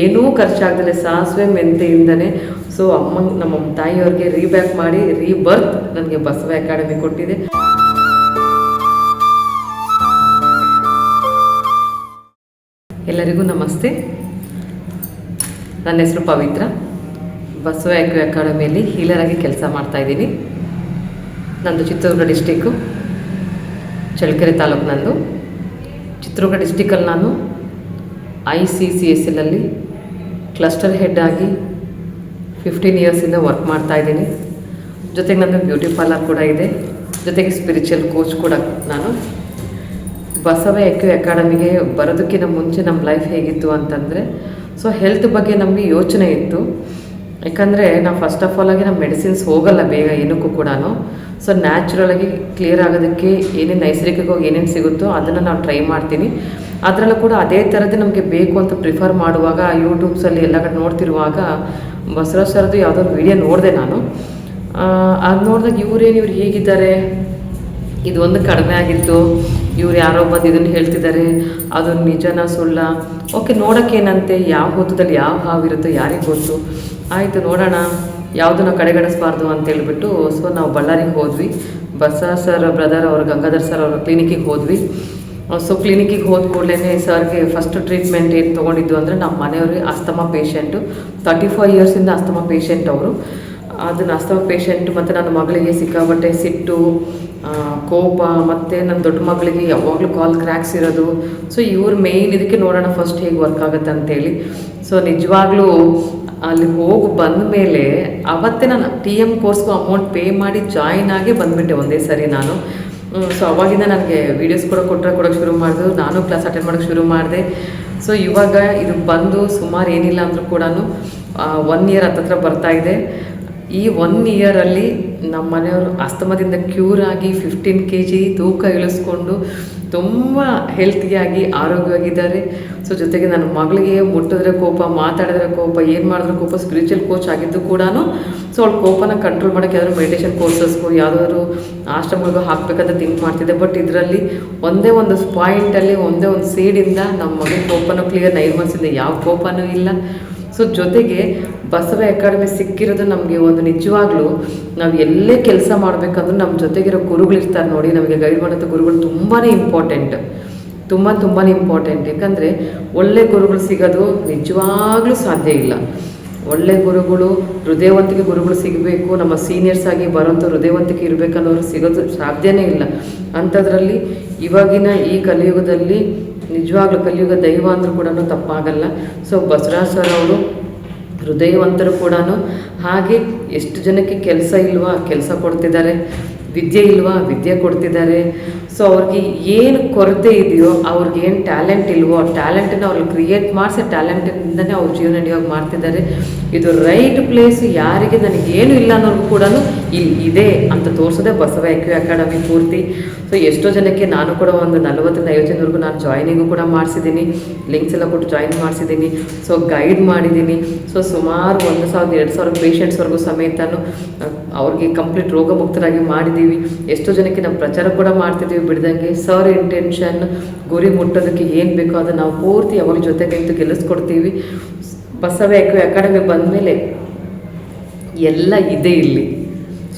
ಏನೂ ಖರ್ಚಾಗ್ದಲೆ ಸಾಸಿವೆ ಮೆಂತೆಯಿಂದನೇ. ಸೊ ಅಮ್ಮ ನಮ್ಮ ತಾಯಿಯವ್ರಿಗೆ ರೀಬ್ಯಾಕ್ ಮಾಡಿ, ರೀಬರ್ತ್ ನನಗೆ ಬಸವ ಅಕಾಡೆಮಿ ಕೊಟ್ಟಿದೆ. ಎಲ್ಲರಿಗೂ ನಮಸ್ತೆ. ನನ್ನ ಹೆಸರು ಪವಿತ್ರ. ಬಸವ ಅಕಾಡೆಮಿಯಲ್ಲಿ ಹೀಲರ್ ಆಗಿ ಕೆಲಸ ಮಾಡ್ತಾ ಇದ್ದೀನಿ. ನಂದು ಚಿತ್ರದುರ್ಗ ಡಿಸ್ಟಿಕ್ಕು ಚಳ್ಳಕೆರೆ ತಾಲೂಕು ನಂದು. ಚಿತ್ರದುರ್ಗ ಡಿಸ್ಟಿಕಲ್ಲಿ ನಾನು ಐ ಸಿ ಸಿ ಎಸ್ ಎಲ್ಲಲ್ಲಿ ಕ್ಲಸ್ಟರ್ ಹೆಡ್ ಆಗಿ ಫಿಫ್ಟೀನ್ ಇಯರ್ಸಿಂದ ವರ್ಕ್ ಮಾಡ್ತಾ ಇದ್ದೀನಿ. ಜೊತೆಗೆ ನನ್ನ ಬ್ಯೂಟಿ ಪಾರ್ಲರ್ ಕೂಡ ಇದೆ. ಜೊತೆಗೆ ಸ್ಪಿರಿಚುವಲ್ ಕೋಚ್ ಕೂಡ ನಾನು. ಬಸವ ಎಕ್ಯು ಅಕಾಡೆಮಿಗೆ ಬರೋದಕ್ಕಿಂತ ಮುಂಚೆ ನಮ್ಮ ಲೈಫ್ ಹೇಗಿತ್ತು ಅಂತಂದರೆ ಸೊ ಹೆಲ್ತ್ ಬಗ್ಗೆ ನಮಗೆ ಯೋಚನೆ ಇತ್ತು. ಯಾಕಂದರೆ ನಾವು ಫಸ್ಟ್ ಆಫ್ ಆಲ್ ಆಗಿ ನಮ್ಮ ಮೆಡಿಸಿನ್ಸ್ ಹೋಗಲ್ಲ ಬೇಗ ಏನಕ್ಕೂ ಕೂಡ ಸೊ ನ್ಯಾಚುರಲಾಗಿ ಕ್ಲಿಯರ್ ಆಗೋದಕ್ಕೆ ಏನೇನು ನೈಸರ್ಗಿಕವಾಗಿ ಏನೇನು ಸಿಗುತ್ತೋ ಅದನ್ನು ನಾವು ಟ್ರೈ ಮಾಡ್ತೀನಿ. ಅದರಲ್ಲೂ ಕೂಡ ಅದೇ ಥರದ್ದೇ ನಮಗೆ ಬೇಕು ಅಂತ ಪ್ರಿಫರ್ ಮಾಡುವಾಗ ಯೂಟ್ಯೂಬ್ಸಲ್ಲಿ ಎಲ್ಲ ಕಡೆ ನೋಡ್ತಿರುವಾಗ ಬಸವರಾಜ್ ಸರ್ದು ಯಾವುದೋ ವಿಡಿಯೋ ನೋಡಿದೆ ನಾನು. ಅದು ನೋಡಿದಾಗ ಇವರೇನು ಇವ್ರು ಹೇಗಿದ್ದಾರೆ? ಇದು ಒಂದು ಕಡಿಮೆ ಆಗಿತ್ತು. ಇವ್ರು ಯಾರೋ ಬಂದು ಇದನ್ನು ಹೇಳ್ತಿದ್ದಾರೆ. ಅದು ನಿಜನ ಸುಳ್ಳ? ಓಕೆ ನೋಡೋಕ್ಕೇನಂತೆ ಯಾವ ಹೊತ್ತದಲ್ಲಿ ಯಾವ ಹಾವಿರುತ್ತೋ ಯಾರಿಗೆ ಗೊತ್ತು? ಆಯಿತು, ನೋಡೋಣ. ಯಾವುದನ್ನು ಕಡೆಗಣಿಸ್ಬಾರ್ದು ಅಂತ ಹೇಳ್ಬಿಟ್ಟು ಸೊ ನಾವು ಬಳ್ಳಾರಿಗೆ ಹೋದ್ವಿ. ಬಸವ ಸರ್ ಬ್ರದರ್ ಅವರು, ಗಂಗಾಧರ್ ಸರ್ ಅವ್ರ ಕ್ಲಿನಿಕ್ಕಿಗೆ ಹೋದ್ವಿ. ಸೊ ಕ್ಲಿನಿಕ್ಕಿಗೆ ಹೋದ ಕೂಡಲೇ ಸರ್ಗೆ ಫಸ್ಟ್ ಟ್ರೀಟ್ಮೆಂಟ್ ಏನು ತೊಗೊಂಡಿದ್ದು ಅಂದರೆ ನಮ್ಮ ಮನೆಯವ್ರಿಗೆ ಅಸ್ತಮಾ ಪೇಷಂಟು ತರ್ಟಿ ಫೈವ್ ಇಯರ್ಸಿಂದ ಅಸ್ತಮಾ ಪೇಷಂಟ್ ಅವರು. ಅದನ್ನು ಅಸ್ತಮ ಪೇಷಂಟ್ ಮತ್ತು ನನ್ನ ಮಗಳಿಗೆ ಸಿಕ್ಕಾಬಟ್ಟೆ ಸಿಟ್ಟು ಕೋಪ ಮತ್ತು ನನ್ನ ದೊಡ್ಡ ಮಗಳಿಗೆ ಯಾವಾಗಲೂ ಕಾಲ್ ಕ್ರ್ಯಾಕ್ಸ್ ಇರೋದು. ಸೊ ಇವ್ರ ಮೇಯ್ನ್ ಇದಕ್ಕೆ ನೋಡೋಣ ಫಸ್ಟ್ ಹೇಗೆ ವರ್ಕ್ ಆಗುತ್ತೆ ಅಂತೇಳಿ. ಸೊ ನಿಜವಾಗ್ಲೂ ಅಲ್ಲಿ ಹೋಗಿ ಬಂದ ಮೇಲೆ ಅವತ್ತೇ ನಾನು ಟಿ ಎಂ ಕೋರ್ಸ್ಗೂ ಅಮೌಂಟ್ ಪೇ ಮಾಡಿ ಜಾಯಿನ್ ಆಗಿ ಬಂದುಬಿಟ್ಟೆ ಒಂದೇ ಸರಿ ನಾನು. ಸೊ ಅವಾಗಿಂದ ನನಗೆ ವೀಡಿಯೋಸ್ ಕೂಡ ಕೊಟ್ಟರೆ ಕೊಡೋಕ್ಕೆ ಶುರು ಮಾಡಿದ್ರು ನಾನು ಕ್ಲಾಸ್ ಅಟೆಂಡ್ ಮಾಡೋಕ್ಕೆ ಶುರು ಮಾಡಿದೆ. ಸೊ ಇವಾಗ ಇದು ಬಂದು ಸುಮಾರು ಏನಿಲ್ಲ ಅಂದರೂ ಕೂಡ ಒನ್ ಇಯರ್ ಹತ್ತತ್ರ ಬರ್ತಾ ಈ ಒನ್ ಇಯರಲ್ಲಿ ನಮ್ಮ ಮನೆಯವರು ಅಸ್ತಮದಿಂದ ಕ್ಯೂರ್ ಆಗಿ ಫಿಫ್ಟೀನ್ ಕೆ ಜಿ ತೂಕ ಇಳಿಸ್ಕೊಂಡು ತುಂಬ ಹೆಲ್ತಿಯಾಗಿ ಆರೋಗ್ಯವಾಗಿದ್ದಾರೆ. ಸೊ ಜೊತೆಗೆ ನನ್ನ ಮಗಳಿಗೆ ಮುಟ್ಟಿದ್ರೆ ಕೋಪ, ಮಾತಾಡಿದ್ರೆ ಕೋಪ, ಏನು ಮಾಡಿದ್ರೆ ಕೋಪ ಸ್ಪಿರಿಚುವಲ್ ಕೋಚ್ ಆಗಿದ್ದು ಕೂಡ ಸೊ ಅವ್ಳ ಕೋಪನ ಕಂಟ್ರೋಲ್ ಮಾಡೋಕ್ಕೆ ಯಾವ್ದಾದ್ರು ಮೆಡಿಟೇಷನ್ ಕೋರ್ಸಸ್ಗೂ ಯಾವುದಾದ್ರು ಆಶ್ರಮಗಳಿಗೂ ಹಾಕಬೇಕಂತ ಥಿಂಕ್ ಮಾಡ್ತಿದ್ದೆ. ಬಟ್ ಇದರಲ್ಲಿ ಒಂದೇ ಒಂದು ಪಾಯಿಂಟಲ್ಲಿ ಒಂದೇ ಒಂದು ಸೀಡಿಂದ ನಮ್ಮ ಮಗನ ಕೋಪನೂ ಕ್ಲಿಯರ್ ನೈರ್ಮನ್ಸಿಂದ ಯಾವ ಕೋಪನೂ ಇಲ್ಲ. ಸೊ ಜೊತೆಗೆ ಬಸವ ಅಕಾಡೆಮಿ ಸಿಕ್ಕಿರೋದು ನಮಗೆ ಒಂದು ನಿಜವಾಗ್ಲೂ ನಾವು ಎಲ್ಲೇ ಕೆಲಸ ಮಾಡಬೇಕಂದ್ರೆ ನಮ್ಮ ಜೊತೆಗಿರೋ ಗುರುಗಳಿರ್ತಾರೆ ನೋಡಿ, ನಮಗೆ ಗೈಡ್ ಮಾಡೋಂಥ ಗುರುಗಳು ತುಂಬಾ ಇಂಪಾರ್ಟೆಂಟ್ ತುಂಬ ತುಂಬಾ ಇಂಪಾರ್ಟೆಂಟ್ ಯಾಕಂದರೆ ಒಳ್ಳೆ ಗುರುಗಳು ಸಿಗೋದು ನಿಜವಾಗ್ಲೂ ಸಾಧ್ಯ ಇಲ್ಲ. ಒಳ್ಳೆ ಗುರುಗಳು ಹೃದಯವಂತಿಕೆ ಗುರುಗಳು ಸಿಗಬೇಕು, ನಮ್ಮ ಸೀನಿಯರ್ಸ್ ಆಗಿ ಬರೋಂಥ ಹೃದಯವಂತಿಕೆ ಇರಬೇಕನ್ನೋರು ಸಿಗೋದು ಸಾಧ್ಯನೇ ಇಲ್ಲ. ಅಂಥದ್ರಲ್ಲಿ ಇವಾಗಿನ ಈ ಕಲಿಯುಗದಲ್ಲಿ, ನಿಜವಾಗ್ಲೂ ಕಲಿಯುಗ ದೈವ ಅಂದರೂ ಕೂಡ ತಪ್ಪಾಗಲ್ಲ. ಸೊ ಬಸವರಾಜ್ ಸರ್ ಅವರು ಹೃದಯವಂತರು ಕೂಡ ಹಾಗೆ ಎಷ್ಟು ಜನಕ್ಕೆ ಕೆಲಸ ಇಲ್ವಾ, ಕೆಲಸ ಕೊಡ್ತಿದ್ದಾರೆ, ವಿದ್ಯೆ ಇಲ್ವಾ, ವಿದ್ಯೆ ಕೊಡ್ತಿದ್ದಾರೆ. ಸೊ ಅವ್ರಿಗೆ ಏನು ಕೊರತೆ ಇದೆಯೋ, ಅವ್ರಿಗೆ ಏನು ಟ್ಯಾಲೆಂಟ್ ಇಲ್ವೋ ಆ ಟ್ಯಾಲೆಂಟನ್ನು ಅವ್ರಿಗೆ ಕ್ರಿಯೇಟ್ ಮಾಡಿಸಿ ಟ್ಯಾಲೆಂಟಿಂದನೇ ಅವ್ರ ಜೀವನ ನಡೆಯೋಗಿ ಮಾಡ್ತಿದ್ದಾರೆ. ಇದು ರೈಟ್ ಪ್ಲೇಸ್ ಯಾರಿಗೆ ನನಗೇನು ಇಲ್ಲ ಅನ್ನೋರ್ಗೂ ಕೂಡ ಇಲ್ಲಿ ಇದೆ ಅಂತ ತೋರಿಸೋದೇ ಬಸವ ಎಕ್ಯೂ ಅಕಾಡೆಮಿ ಪೂರ್ತಿ. ಸೊ ಎಷ್ಟೋ ಜನಕ್ಕೆ ನಾನು ಕೂಡ ಒಂದು ನಲವತ್ತರಿಂದ ಐವತ್ತು ಜನವರೆಗೂ ನಾನು ಜಾಯ್ನಿಂಗು ಕೂಡ ಮಾಡಿಸಿದ್ದೀನಿ. ಲಿಂಕ್ಸ್ ಎಲ್ಲ ಕೊಟ್ಟು ಜಾಯಿನ್ ಮಾಡಿಸಿದ್ದೀನಿ. ಸೊ ಗೈಡ್ ಮಾಡಿದ್ದೀನಿ. ಸೊ ಸುಮಾರು ಒಂದು ಸಾವಿರದ ಎರಡು ಸಾವಿರ ಪೇಷಂಟ್ಸ್ವರೆಗೂ ಸಮೇತನು ಅವ್ರಿಗೆ ಕಂಪ್ಲೀಟ್ ರೋಗಮುಕ್ತರಾಗಿ ಮಾಡಿದ್ದೀವಿ. ಎಷ್ಟೋ ಜನಕ್ಕೆ ನಾವು ಪ್ರಚಾರ ಕೂಡ ಮಾಡ್ತಿದ್ದೀವಿ. ಬಿಡ್ದಂಗೆ ಸರ್ ಇಂಟೆನ್ಷನ್ ಗುರಿ ಮುಟ್ಟೋದಕ್ಕೆ ಏನು ಬೇಕೋ ಅದನ್ನು ನಾವು ಪೂರ್ತಿ ಅವ್ರ ಜೊತೆಗೆ ಗೆಲ್ಲಿಸ್ಕೊಡ್ತೀವಿ. ಬಸವ ಅಕಾಡೆಮಿ ಅಕಾಡೆಮಿ ಬಂದಮೇಲೆ ಎಲ್ಲ ಇದೆ ಇಲ್ಲಿ.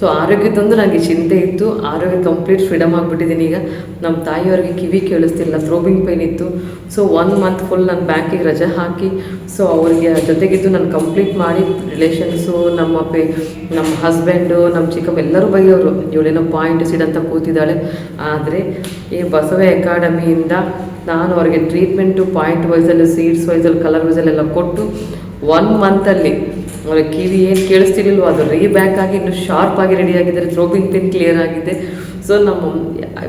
ಸೊ ಆರೋಗ್ಯದೊಂದು ನನಗೆ ಚಿಂತೆ ಇತ್ತು. ಆರೋಗ್ಯ ಕಂಪ್ಲೀಟ್ ಫ್ರೀಡಮ್ ಆಗಿಬಿಟ್ಟಿದ್ದೀನಿ ಈಗ. ನಮ್ಮ ತಾಯಿಯವ್ರಿಗೆ ಕಿವಿ ಕೇಳಿಸ್ತಿಲ್ಲ ಥ್ರೋಬಿಂಗ್ ಪೈನ್ ಇತ್ತು. ಸೊ ಒನ್ ಮಂತ್ ಫುಲ್ ನಾನು ಬ್ಯಾಂಕಿಗೆ ರಜೆ ಹಾಕಿ ಸೊ ಅವ್ರಿಗೆ ಜೊತೆಗಿದ್ದು ನಾನು ಕಂಪ್ಲೀಟ್ ಮಾಡಿ ರಿಲೇಷನ್ಸು ನಮ್ಮ ಪೇ, ನಮ್ಮ ಹಸ್ಬೆಂಡು ನಮ್ಮ ಚಿಕ್ಕಮ್ಮ ಎಲ್ಲರೂ ಬೈಯೋರು. ಇವಳೇನೋ ಪಾಯಿಂಟ್ ಸೀಡ್ ಅಂತ ಕೂತಿದ್ದಾಳೆ. ಆದರೆ ಈ ಬಸವ ಅಕಾಡೆಮಿಯಿಂದ ನಾನು ಅವ್ರಿಗೆ ಟ್ರೀಟ್ಮೆಂಟು ಪಾಯಿಂಟ್ ವೈಸಲ್ಲಿ ಸೀಡ್ಸ್ ವೈಸಲ್ಲಿ ಕಲರ್ ವೈಸಲ್ಲೆಲ್ಲ ಕೊಟ್ಟು ಒನ್ ಮಂತಲ್ಲಿ ಕಿವಿ ಏನು ಕೇಳಿಸ್ತಿರ್ಲಿಲ್ವೋ, ಅದು ರೀ ಬ್ಯಾಕ್ ಆಗಿ ಇನ್ನು ಶಾರ್ಪ್ ಆಗಿ ರೆಡಿ ಆಗಿದ್ದಾರೆ. ಥ್ರೋಬಿಂಗ್ ಪಿನ್ ಕ್ಲಿಯರ್ ಆಗಿದೆ. ಸೊ ನಮ್ಮ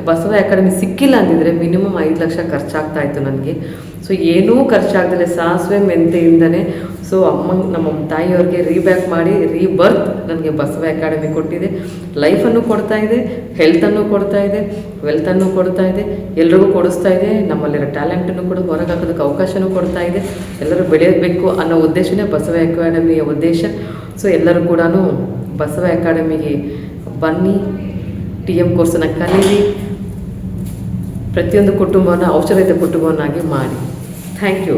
ಬಸವ ಅಕಾಡೆಮಿ ಸಿಕ್ಕಿಲ್ಲ ಅಂದಿದ್ರೆ ಮಿನಿಮಮ್ ಐದು ಲಕ್ಷ ಖರ್ಚಾಗ್ತಾ ಇತ್ತು ನನಗೆ. ಸೊ ಏನೂ ಖರ್ಚಾಗ್ದಲೆ ಸಾಸಿವೆ ಮೆಂತೆಯಿಂದನೇ. ಸೊ ಅಮ್ಮ ನಮ್ಮ ತಾಯಿಯವ್ರಿಗೆ ರೀಬ್ಯಾಕ್ ಮಾಡಿ, ರೀಬರ್ತ್ ನನಗೆ ಬಸವ ಅಕಾಡೆಮಿ ಕೊಟ್ಟಿದೆ. ಲೈಫನ್ನು ಕೊಡ್ತಾ ಇದೆ ಹೆಲ್ತನ್ನು ಕೊಡ್ತಾ ಇದೆ ವೆಲ್ತನ್ನು ಕೊಡ್ತಾ ಇದೆ ಎಲ್ರಿಗೂ ಕೊಡಿಸ್ತಾ ಇದೆ ನಮ್ಮಲ್ಲಿರೋ ಟ್ಯಾಲೆಂಟನ್ನು ಕೂಡ ಹೊರಗೆ ಹಾಕೋದಕ್ಕೆ ಅವಕಾಶನೂ ಕೊಡ್ತಾ ಇದೆ ಎಲ್ಲರೂ ಬೆಳೆಯಬೇಕು ಅನ್ನೋ ಉದ್ದೇಶನೇ ಬಸವ ಅಕಾಡೆಮಿಯ ಉದ್ದೇಶ. ಸೊ ಎಲ್ಲರೂ ಕೂಡ ಬಸವ ಅಕಾಡೆಮಿಗೆ ಬನ್ನಿ. ಟಿ ಎಂ ಕೋರ್ಸನ್ನು ಕಲೀರಿ. ಪ್ರತಿಯೊಂದು ಕುಟುಂಬವನ್ನು ಔಷಧಯುತ ಕುಟುಂಬವನ್ನಾಗಿ ಮಾಡಿ. Thank you